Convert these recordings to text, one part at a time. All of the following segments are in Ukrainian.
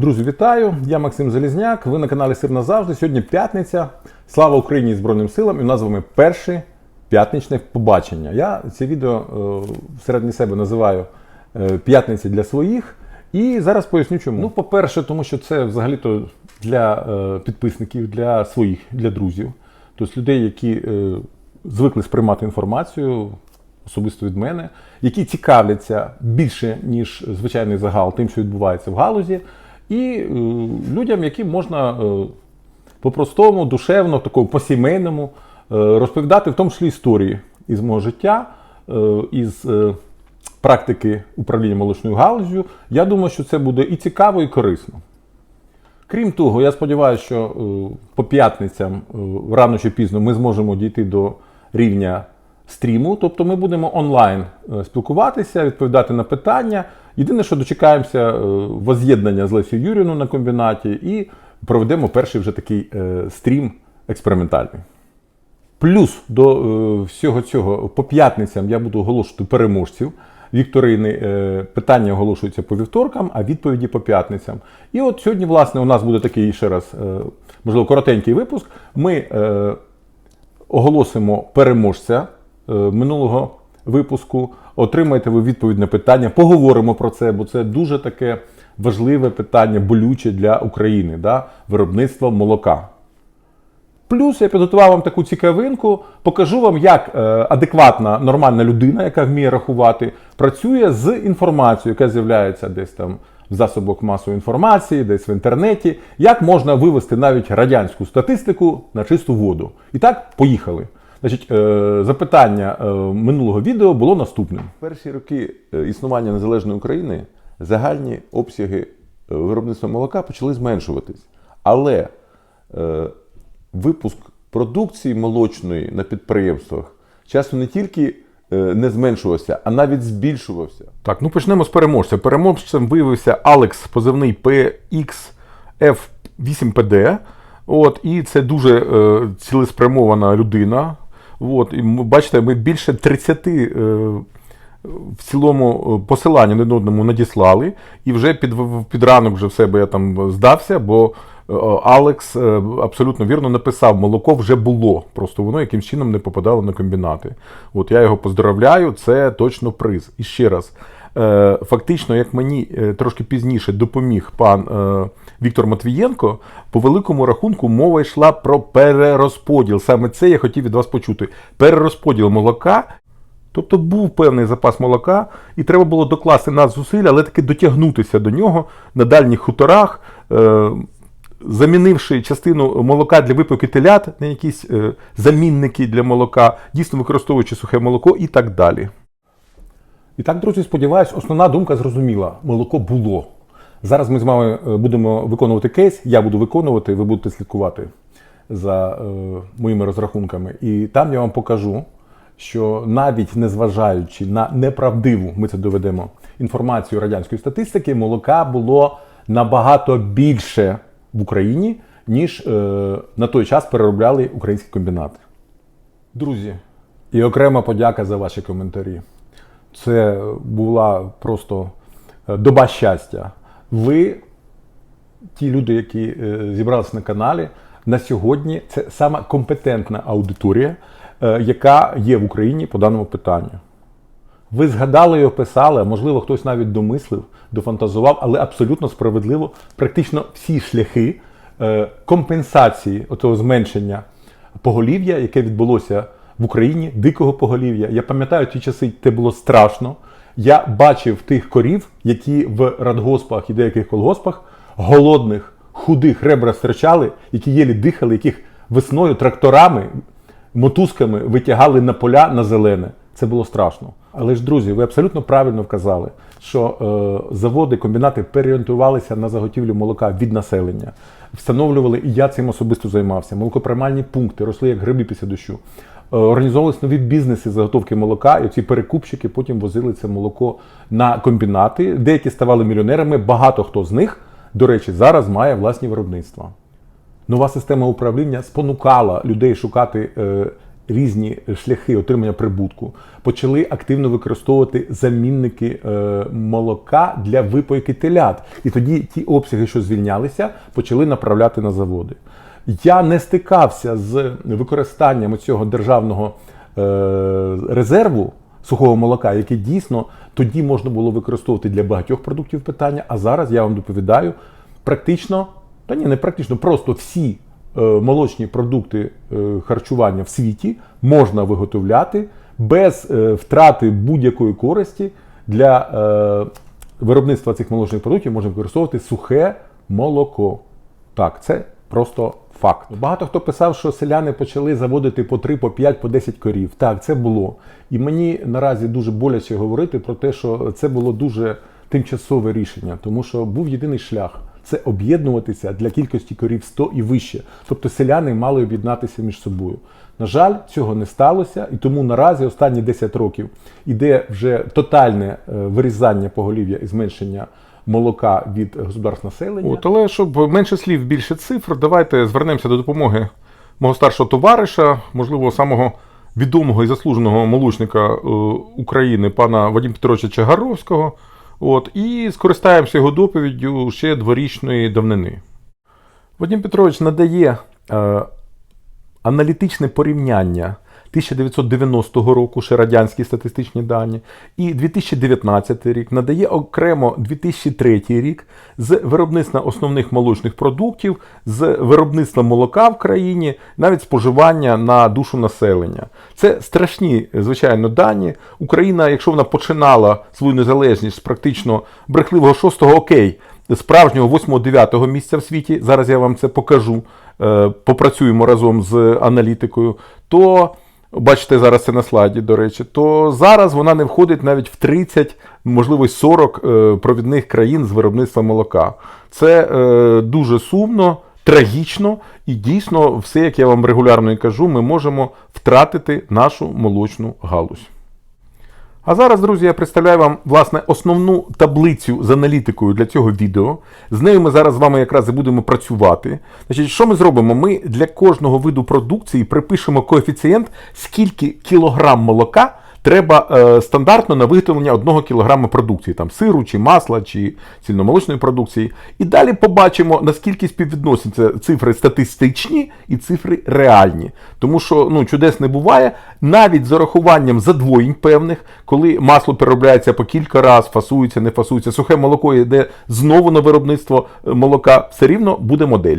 Друзі, вітаю! Я Максим Залізняк. Ви на каналі Сир назавжди. Сьогодні п'ятниця. Слава Україні і Збройним силам! І у нас з вами перше п'ятничне побачення. Я це відео е, всередині себе називаю е, П'ятниця для своїх. І зараз поясню чому. Ну, по-перше, тому що це взагалі-то для е, підписників, для своїх, для друзів, тобто людей, які звикли сприймати інформацію особисто від мене, які цікавляться більше, ніж звичайний загал, тим, що відбувається в галузі, і е, людям, яким можна е, по-простому, душевно, такому по-сімейному е, розповідати в тому числі історії із мого життя, із практики управління молочною галузю. Я думаю, що це буде і цікаво, і корисно. Крім того, я сподіваюся, що по п'ятницям рано чи пізно ми зможемо дійти до рівня стріму, тобто ми будемо онлайн спілкуватися, відповідати на питання. Єдине, що дочекаємося е, воз'єднання з Лесією Юрівною на комбінаті і проведемо перший вже такий е, стрім експериментальний. Плюс до е, всього цього по п'ятницям я буду оголошувати переможців. Вікторини питання оголошуються по вівторкам, а відповіді по п'ятницям. І от сьогодні, власне, у нас буде такий ще раз, можливо, коротенький випуск. Ми оголосимо переможця минулого випуску. Отримаєте ви відповідь на питання, поговоримо про це, бо це дуже таке важливе питання, болюче для України, да? виробництва молока. Плюс я підготував вам таку цікавинку, покажу вам, як е, адекватна нормальна людина, яка вміє рахувати, працює з інформацією, яка з'являється десь там в засобах масової інформації, десь в інтернеті, як можна вивести навіть радянську статистику на чисту воду. І так, поїхали. Значить, е, запитання е, минулого відео було наступним. Перші роки е, існування незалежної України загальні обсяги виробництва молока почали зменшуватись. Але випуск продукції молочної на підприємствах часто не тільки не зменшувався, а навіть збільшувався. Так, ну почнемо з переможця. Переможцем виявився Алекс, позивний PXF8PD. От, і це дуже е, цілеспрямована людина. От, і бачите, ми більше 30 е, в цілому е, посилання один одному надіслали, і вже під, під ранок вже в себе я там здався, бо е, Алекс абсолютно вірно написав, молоко вже було, просто воно якимсь чином не попадало на комбінати. От я його поздравляю, це точно приз. І ще раз. Е, Фактично, як мені е, трошки пізніше допоміг пан е, Віктор Матвієнко, по великому рахунку мова йшла про перерозподіл. Саме це я хотів від вас почути. Перерозподіл молока. Тобто був певний запас молока, і треба було докласти нас зусиль, але таки дотягнутися до нього на дальніх хуторах, е, замінивши частину молока для випивки телят на якісь е, замінники для молока, дійсно використовуючи сухе молоко і так далі. І так, друзі, сподіваюсь, основна думка зрозуміла. Молоко було. Зараз ми з вами е, будемо виконувати кейс. Я буду виконувати, ви будете слідкувати за е, моїми розрахунками. І там я вам покажу, що навіть незважаючи на неправдиву, ми це доведемо, інформацію радянської статистики, молока було набагато більше в Україні, ніж е, на той час переробляли українські комбінати. Друзі, і окрема подяка за ваші коментарі. Це була просто е, доба щастя. Ви, ті люди, які е, зібралися на каналі, на сьогодні це сама компетентна аудиторія, е, яка є в Україні по даному питанню. Ви згадали і описали, можливо, хтось навіть домислив, дофантазував, але абсолютно справедливо, практично всі шляхи компенсації отого зменшення поголів'я, яке відбулося в Україні, дикого поголів'я. Я пам'ятаю ті часи, це було страшно. Я бачив тих корів, які в радгоспах і деяких колгоспах голодних, худих ребра стирчали, які єлі дихали, яких весною тракторами, мотузками витягали на поля на зелене. Це було страшно. Але ж, друзі, ви абсолютно правильно вказали, що е, заводи, комбінати переорієнтувалися на заготівлю молока від населення, встановлювали, і я цим особисто займався. Молокоприймальні пункти росли як гриби після дощу. Е, Організовувалися нові бізнеси заготовки молока, і оці перекупщики потім возили це молоко на комбінати. Деякі ставали мільйонерами. Багато хто з них, до речі, зараз має власні виробництва. Нова система управління спонукала людей шукати е, різні шляхи отримання прибутку, почали активно використовувати замінники е, молока для випойки телят. І тоді ті обсяги, що звільнялися, почали направляти на заводи. Я не стикався з використанням цього державного е, резерву сухого молока, який дійсно тоді можна було використовувати для багатьох продуктів питання. А зараз я вам доповідаю, практично, та ні, не практично, просто всі е, молочні продукти е, харчування в світі можна виготовляти без втрати будь-якої користі для виробництва цих молочних продуктів можна використовувати сухе молоко. Так, це просто факт. Багато хто писав, що селяни почали заводити по 3, по 5, по 10 корів. Так, це було. І мені наразі дуже боляче говорити про те, що це було дуже тимчасове рішення, тому що був єдиний шлях. Це об'єднуватися для кількості корів 100 і вище. Тобто селяни мали об'єднатися між собою. На жаль, цього не сталося, і тому наразі останні 10 років іде вже тотальне е, вирізання поголів'я і зменшення молока від господарств населення. От, але щоб менше слів, більше цифр, давайте звернемося до допомоги мого старшого товариша, можливо, самого відомого і заслуженого молочника е, України, пана Вадима Петровича Чагаровського. От, і скористаємося його доповіддю ще дворічної давнини. Вадим Петрович надає е, аналітичне порівняння 1990 року, ще радянські статистичні дані, і 2019 рік надає окремо 2003 рік з виробництва основних молочних продуктів, з виробництва молока в країні, навіть споживання на душу населення. Це страшні, звичайно, дані. Україна, якщо вона починала свою незалежність з практично брехливого 6-го окей, справжнього 8-9 місця в світі, зараз я вам це покажу, е, попрацюємо разом з аналітикою, то бачите зараз це на слайді, до речі, то зараз вона не входить навіть в 30, можливо, й 40 е, провідних країн з виробництва молока. Це е, дуже сумно. Трагічно і дійсно, все, як я вам регулярно і кажу, ми можемо втратити нашу молочну галузь. А зараз, друзі, я представляю вам власне основну таблицю з аналітикою для цього відео. З нею ми зараз з вами якраз і будемо працювати. Значить, що ми зробимо? Ми для кожного виду продукції припишемо коефіцієнт, скільки кілограм молока треба е, стандартно на виготовлення 1 кг продукції, там сиру, чи масла, чи цільномолочної продукції. І далі побачимо, наскільки співвідносяться цифри статистичні і цифри реальні. Тому що ну, чудес не буває, навіть з урахуванням задвоєнь певних, коли масло переробляється по кілька разів, фасується, не фасується, сухе молоко йде знову на виробництво е, молока, все рівно буде модель.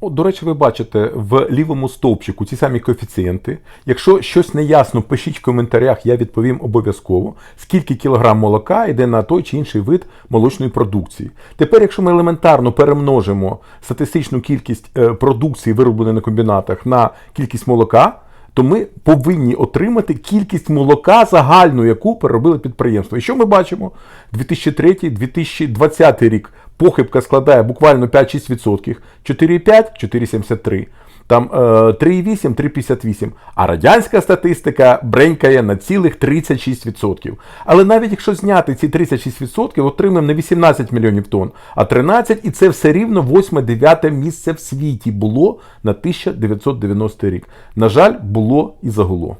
От, до речі, ви бачите в лівому стовпчику ці самі коефіцієнти. Якщо щось неясно, пишіть в коментарях, я відповім обов'язково, скільки кілограм молока йде на той чи інший вид молочної продукції. Тепер, якщо ми елементарно перемножимо статистичну кількість е, продукції, виробленої на комбінатах, на кількість молока, то ми повинні отримати кількість молока загальну, яку переробили підприємство. І що ми бачимо? 2003-2020 рік похибка складає буквально 5-6%, 4,5, 4,73. Там е, 3,8, 3,58. А радянська статистика бренькає на цілих 36%. Але навіть якщо зняти ці 36%, отримаємо не 18 мільйонів тонн, а 13, і це все рівно 8-9 місце в світі було на 1990 рік. На жаль, було і загуло.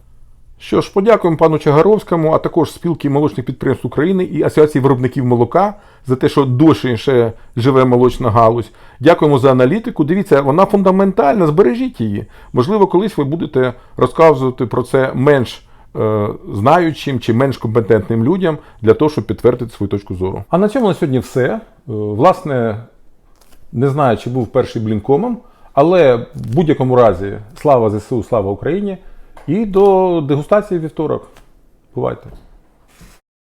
Що ж, подякуємо пану Чагаровському, а також спілки молочних підприємств України і Асоціації виробників молока за те, що досі ще живе молочна галузь. Дякуємо за аналітику. Дивіться, вона фундаментальна, збережіть її. Можливо, колись ви будете розказувати про це менш е, знаючим чи менш компетентним людям для того, щоб підтвердити свою точку зору. А на цьому на сьогодні все. Е, Власне, не знаю, чи був перший блінкомом, але в будь-якому разі слава ЗСУ, слава Україні! І до дегустації вівторок. Бувайте!